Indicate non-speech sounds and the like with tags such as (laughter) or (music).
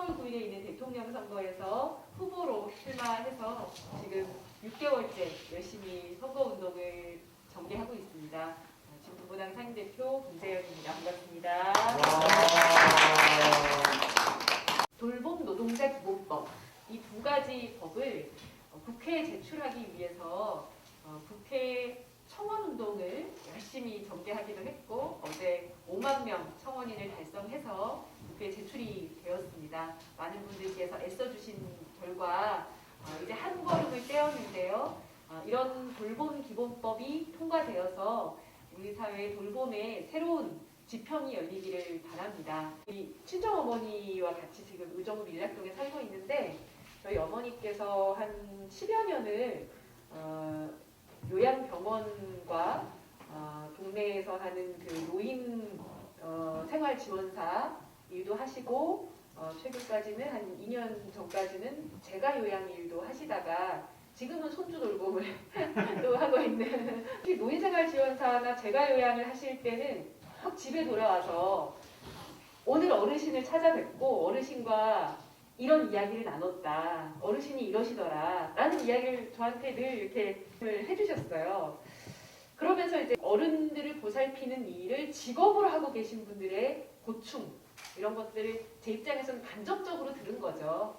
3월 9일에 있는 대통령 선거에서 후보로 출마해서 지금 6개월째 열심히 선거 운동을 전개하고 있습니다. 어, 진보당 상대표 김세연입니다. 반갑습니다. 돌봄 노동자 기본법 이 두 가지 법을 어, 국회에 제출하기 위해서 어, 국회 청원 운동을 열심히 전개하기도 했고 어제 5만 명 청원인을 달성해서 국회에 제출 많은 분들께서 애써주신 결과 어, 이제 한 걸음을 떼었는데요. 어, 이런 돌봄 기본법이 통과되어서 우리 사회의 돌봄에 새로운 지평이 열리기를 바랍니다. 이 친정 어머니와 같이 지금 의정부 밀락동에 살고 있는데 저희 어머니께서 한 10여 년을 어, 요양병원과 어, 동네에서 하는 그 노인 어, 생활 지원사 일도 하시고 어, 최근까지는 한 2년 전까지는 제가 요양 일도 하시다가 지금은 손주 돌봄을 (laughs) 또 하고 있는 특히 노인생활 지원사나 제가 요양을 하실 때는 꼭 집에 돌아와서 오늘 어르신을 찾아뵙고 어르신과 이런 이야기를 나눴다. 어르신이 이러시더라. 라는 이야기를 저한테 늘 이렇게 해주셨어요. 그러면서 이제 어른들을 보살피는 일을 직업으로 하고 계신 분들의 고충, 이런 것들을 제 입장에서는 간접적으로 들은 거죠.